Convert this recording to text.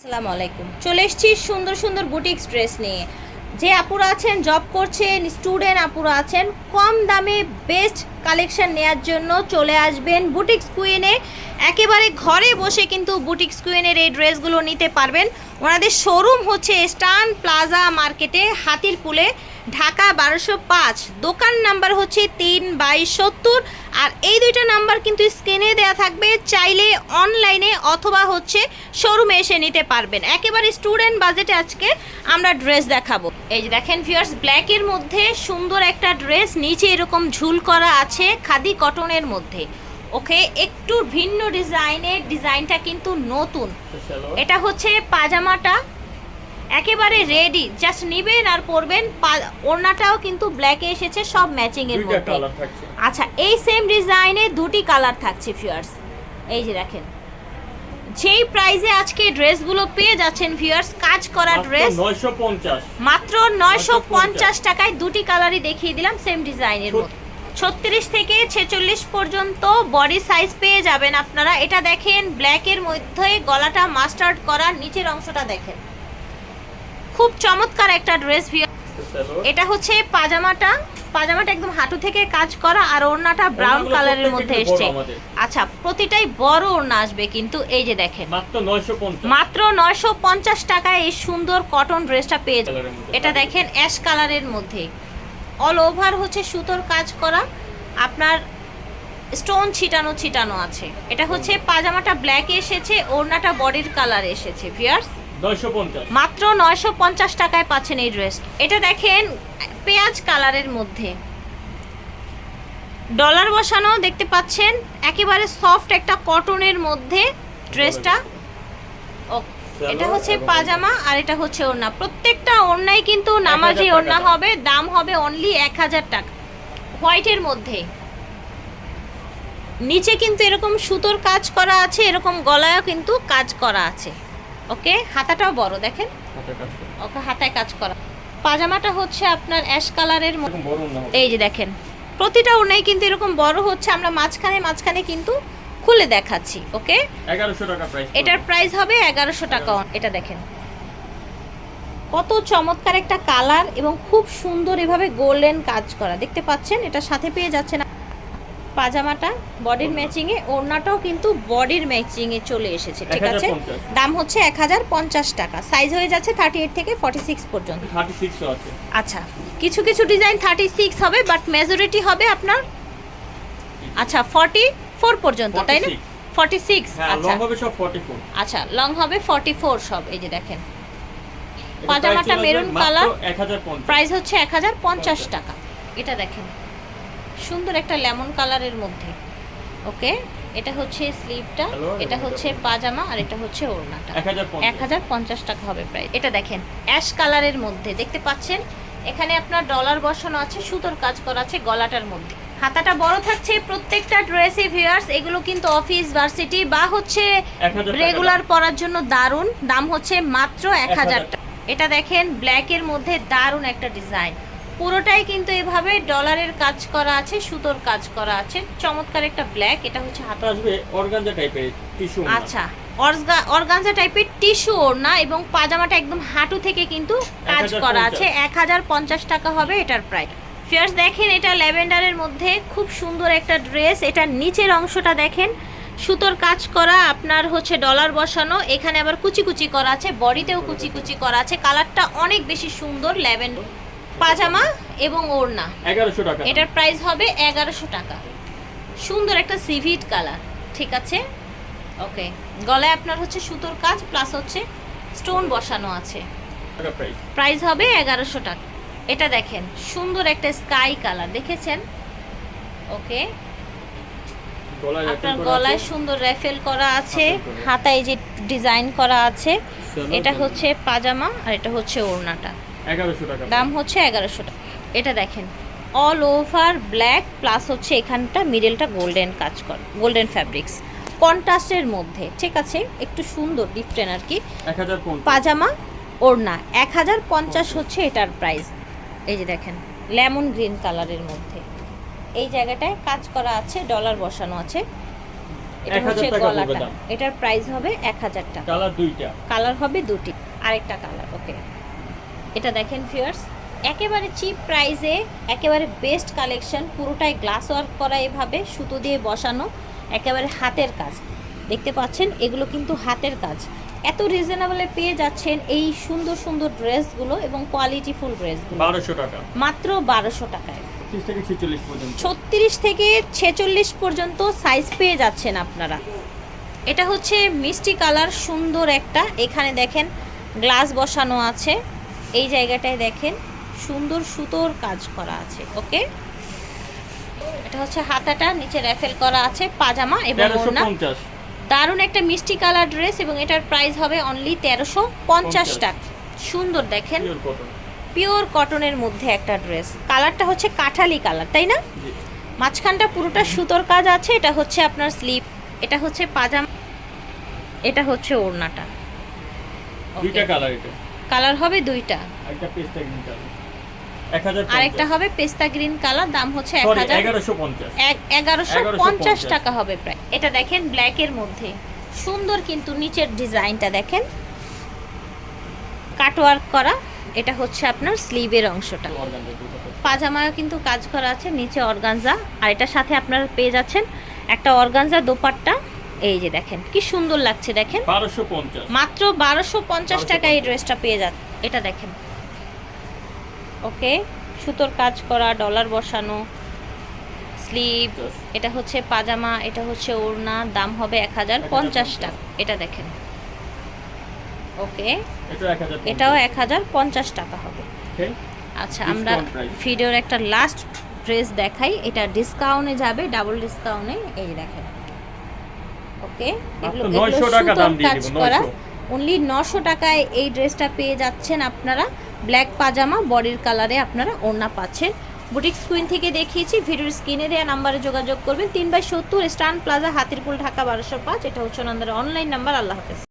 আসসালামু আলাইকুম। চলে এসেছি সুন্দর সুন্দর বুটিক্স ড্রেস নিয়ে। যে আপুরা আছেন জব করছেন স্টুডেন্ট আপুরা আছেন, কম দামে বেস্ট কালেকশন নেয়ার জন্য চলে আসবেন বুটিক্স কুইনে একেবারে ঘরে বসে কিন্তু বুটিক্স কুইনের এই ড্রেসগুলো নিতে পারবেন। ওনাদের শোরুম হচ্ছে স্টান প্লাজা মার্কেটে হাতিরপুলে। ঢাকা বারোশো পাঁচ দোকান নাম্বার হচ্ছে তিন বাই সত্তর আর এই দুইটা নাম্বার কিন্তু স্ক্রিনে দেওয়া থাকবে চাইলে অনলাইনে অথবা হচ্ছে শোরুমে এসে নিতে পারবেন। একেবারে স্টুডেন্ট বাজেটে আজকে আমরা ড্রেস দেখাবো। এই যে দেখেন ফিয়ার্স ব্ল্যাকের মধ্যে সুন্দর একটা ড্রেস নিচে এরকম ঝুল করা আছে খাদি কটনের মধ্যে। ওকে একটু ভিন্ন ডিজাইনের ডিজাইনটা কিন্তু নতুন। এটা হচ্ছে পাজামাটা একেবারে রেডি জাস্ট নিবেন আর পরবেন। ওড়নাটাও কিন্তু ব্ল্যাকে এসেছে সব ম্যাচিং এর মধ্যে। আচ্ছা এই সেম ডিজাইনে দুটি কালার থাকছে ফিয়ার্স এই যে দেখেন। যেই প্রাইসে আজকে ড্রেসগুলো পেয়ে যাচ্ছেন ফিয়ার্স কাজ করা ড্রেস নয়শো পঞ্চাশ। মাত্র নয়শো পঞ্চাশ টাকায় দুটি কালারই দেখিয়ে দিলাম সেম ডিজাইনের মধ্যে। ছত্রিশ থেকে ছেচল্লিশ পর্যন্ত বডি সাইজ পেয়ে যাবেন আপনারা। এটা দেখেন ব্ল্যাকের মধ্যে গলাটা মাস্টার্ড করা নিচের অংশটা দেখেন। খুব চমৎকার একটা ড্রেস এটা হচ্ছে পাজামাটা। পাজামাটা একদম হাঁটু থেকে কাজ করা আর ওড়নাটা ব্রাউন কালারের মধ্যে এসছে। আচ্ছা প্রতিটাই বড় ওড়না আসবে কিন্তু এই যে দেখেন। মাত্র নয়শো পঞ্চাশ। টাকায় এই সুন্দর কটন ড্রেসটা পেয়ে যাবেন। এটা দেখেন অ্যাশ কালারের মধ্যে। অল ওভার হচ্ছে সুতোর কাজ করা। আপনার স্টোন ছিটানো ছিটানো আছে। এটা হচ্ছে পাজামাটা ব্ল্যাকে এসেছে ওড়নাটা বডির কালার এসেছে ভিয়ার্স মাত্র নয়শো পঞ্চাশ টাকায় পাচ্ছেন এই ড্রেস। এটা দেখেন পেঁয়াজ কালারের মধ্যে। ডলার বসানো দেখতে পাচ্ছেন একেবারে সফট একটা কটনের মধ্যে ড্রেসটা। ও এটা হচ্ছে পাজামা আর এটা হচ্ছে ওড়না। প্রত্যেকটা ওড়নাই কিন্তু নামাজি ওড়না হবে দাম হবে অনলি এক হাজার টাকা। হোয়াইটের মধ্যে। নিচে কিন্তু এরকম সুতোর কাজ করা আছে এরকম গলায়ও কিন্তু কাজ করা আছে। ওকে? হাতাটাও বড় দেখেন। ওকে হাতায় কাজ করা। পাজামাটা হচ্ছে আপনার অ্যাশ কালারের এই যে দেখেন। প্রতিটা ওড়নাই কিন্তু এরকম বড় হচ্ছে আমরা মাঝখানে মাঝখানে কিন্তু খুলে দেখাচ্ছি ওকে? এটার প্রাইস হবে এগারোশো টাকা। এটা দেখেন। কত চমৎকার একটা কালার এবং খুব সুন্দর এভাবে গোল্ডেন কাজ করা। দেখতে পাচ্ছেন এটা সাথে পেয়ে যাচ্ছে না পাজামাটা বডির ম্যাচিং এ ওড়নাটাও কিন্তু বডির ম্যাচিং এ চলে এসেছে ঠিক আছে? দাম হচ্ছে এক হাজার পঞ্চাশ টাকা। সাইজ হয়ে যাচ্ছে থার্টি এইট থেকে ফর্টি সিক্স পর্যন্ত। থার্টি সিক্সও আছে। আচ্ছা কিছু কিছু ডিজাইন থার্টি সিক্স হবে বাট মেজরিটি হবে আপনার আচ্ছা ফর্টি ফোর পর্যন্ত তাই না? 46 ফর্টি সিক্স হ্যাঁ আচ্ছা। লং হবে সব ফর্টি ফোর আচ্ছা লং হবে ফর্টি ফোর সব এই যে দেখেন। পাজামাটা মেরুন কালার প্রাইস হচ্ছে এক হাজার পঞ্চাশ টাকা। এটা দেখেন। সুন্দর একটা লেমন কালারের মধ্যে। ওকে? এটা হচ্ছে স্লিভটা এটা হচ্ছে পাজামা আর এটা হচ্ছে ওড়নাটা। এক হাজার পঞ্চাশ। টাকা হবে প্রাইস এটা দেখেন অ্যাশ কালারের মধ্যে। দেখতে পাচ্ছেন? এখানে আপনার ডলার বসানো আছে সুতোর কাজ করা আছে গলাটার মধ্যে। হাতাটা বড় থাকছে প্রত্যেকটা ড্রেসে ভিউয়ার্স এগুলো কিন্তু অফিস ভার্সিটি বা হচ্ছে রেগুলার পরার জন্য দারুণ দাম হচ্ছে মাত্র এক হাজার টাকা। এটা দেখেন ব্ল্যাকের মধ্যে দারুণ একটা ডিজাইন পুরোটাই কিন্তু এভাবে ডলারের কাজ করা আছে সুতোর কাজ করা আছে। চমৎকার একটা ব্ল্যাক এটা হচ্ছে হাতা আসবে অর্গানজা টাইপের টিস্যু আচ্ছা অর্গা অর্গানজা টাইপের টিস্যু ওড়না এবং পাজামাটা একদম হাঁটু থেকে কিন্তু কাজ করা আছে। এক হাজার পঞ্চাশ টাকা হবে এটার প্রাইস ফিয়ার্স দেখেন এটা ল্যাভেন্ডারের মধ্যে খুব সুন্দর একটা ড্রেস এটার নিচের অংশটা দেখেন। সুতোর কাজ করা আপনার হচ্ছে ডলার বসানো। এখানে আবার কুচি কুচি করা আছে বডিতেও কুচি কুচি করা আছে। কালারটা অনেক বেশি সুন্দর ল্যাভেন্ডার। পাজামা এবং ওড়না। এগারোশো টাকা। এটার প্রাইস হবে এগারোশো টাকা। সুন্দর একটা সিভিট কালার ঠিক আছে? ওকে গলায় আপনার হচ্ছে সুতোর কাজ প্লাস হচ্ছে স্টোন বসানো আছে। প্রাইস হবে এগারোশো টাকা। এটা দেখেন সুন্দর একটা স্কাই কালার দেখেছেন? ওকে আপনার গলায় সুন্দর রেফেল করা আছে হাতায় যে ডিজাইন করা আছে এটা হচ্ছে পাজামা আর এটা হচ্ছে ওড়নাটা। টাকা দাম হচ্ছে এগারোশো টাকা। এটা দেখেন অল ওভার ব্ল্যাক প্লাস হচ্ছে এখানটা মিডলটা গোল্ডেন কাজ কর গোল্ডেন ফ্যাব্রিক্স কন্ট্রাস্টের মধ্যে ঠিক আছে? একটু সুন্দর ডিফারেন্ট আর কি। পাজামা ওড়না এক হাজার পঞ্চাশ হচ্ছে এটার প্রাইস এই যে দেখেন লেমন গ্রিন কালারের মধ্যে। এই জায়গাটায় কাজ করা আছে ডলার বসানো আছে। এটা হচ্ছে গলাটা। এটার প্রাইস হবে এক হাজার টাকা। কালার দুইটা। কালার হবে দুটি। আরেকটা কালার ওকে এটা দেখেন ফিয়ার্স একেবারে চিপ প্রাইসে একেবারে বেস্ট কালেকশন পুরোটাই গ্লাস ওয়ার্ক করা এভাবে সুতো দিয়ে বসানো একেবারে হাতের কাজ। দেখতে পাচ্ছেন এগুলো কিন্তু হাতের কাজ। এত রিজনেবলে পেয়ে যাচ্ছেন এই সুন্দর সুন্দর ড্রেসগুলো এবং কোয়ালিটিফুল ড্রেসগুলো বারোশো টাকা। মাত্র বারোশো টাকায়। ছত্রিশ থেকে ছেচল্লিশ পর্যন্ত। সাইজ পেয়ে যাচ্ছেন আপনারা। এটা হচ্ছে মিষ্টি কালার সুন্দর একটা। এখানে দেখেন গ্লাস বসানো আছে। এই জায়গাটায় দেখেন সুন্দর সুতোর কাজ করা আছে ওকে? এটা হচ্ছে হাতাটা নিচে র্যাফেল করা আছে পাজামা এবং ওড়না। দারুণ একটা মিষ্টি কালার ড্রেস এবং এটার প্রাইস হবে অনলি তেরোশো পঞ্চাশ টাকা। সুন্দর দেখেন। পিওর কটন পিওর কটনের মধ্যে একটা ড্রেস। কালারটা হচ্ছে কাঠালি কালার তাই না? মাঝখানটা পুরোটা সুতোর কাজ আছে এটা হচ্ছে আপনার স্লিপ এটা হচ্ছে পাজামা এটা হচ্ছে ওড়নাটা। দুইটা কালার এটা। কালার হবে দুইটা। একটা পেস্টা গ্রিন কালার এক হাজার আরেকটা হবে পেস্তা গ্রিন কালার দাম হচ্ছে এগারোশো পঞ্চাশ। এগারোশো পঞ্চাশ 1150 টাকা হবে প্রায়। এটা দেখেন ব্ল্যাকের মধ্যে। সুন্দর কিন্তু নিচের ডিজাইনটা দেখেন। কাটওয়ার্ক করা এটা হচ্ছে আপনার স্লিভের অংশটা। পাজামায় কিন্তু কাজ করা আছে নিচে অর্গানজা আর এটার সাথে আপনারা পেয়ে যাচ্ছেন একটা অর্গানজা দোপাট্টা। এই যে দেখেন কি সুন্দর লাগছে দেখেন। মাত্র বারোশো পঞ্চাশ টাকা এই ড্রেসটা পেয়ে যাচ্ছে এটা দেখেন। ওকে সুতোর কাজ করা ডলার বসানো স্লিভ এটা হচ্ছে পাজামা এটা হচ্ছে ওড়না দাম হবে এক হাজার পঞ্চাশ টাকা। এটা দেখেন। ওকে এটাও এক হাজার পঞ্চাশ। টাকা হবে। আচ্ছা আমরা. ভিডিওর একটা লাস্ট ড্রেস দেখাই। এটা ডিসকাউন্টে যাবে ডাবল ডিসকাউন্টে এই দেখেন। ওকে মাত্র 900 টাকা দাম দিয়ে কাজ দিব, করা। অনলি নশো টাকায় এই ড্রেসটা পেয়ে যাচ্ছেন আপনারা। ব্ল্যাক পাজামা বডির কালারে আপনারা ওড়না পাচ্ছেন। বুটিক স্ক্রিন থেকে দেখিয়েছি ভিডিওর স্ক্রিনে দেওয়া নাম্বারে যোগাযোগ করবেন। তিন বাই সত্তর স্টান প্লাজা হাতিরপুল ঢাকা বারোশো পাঁচ। এটা হচ্ছে ওনাদের অনলাইন নাম্বার আল্লাহ হাফেজ।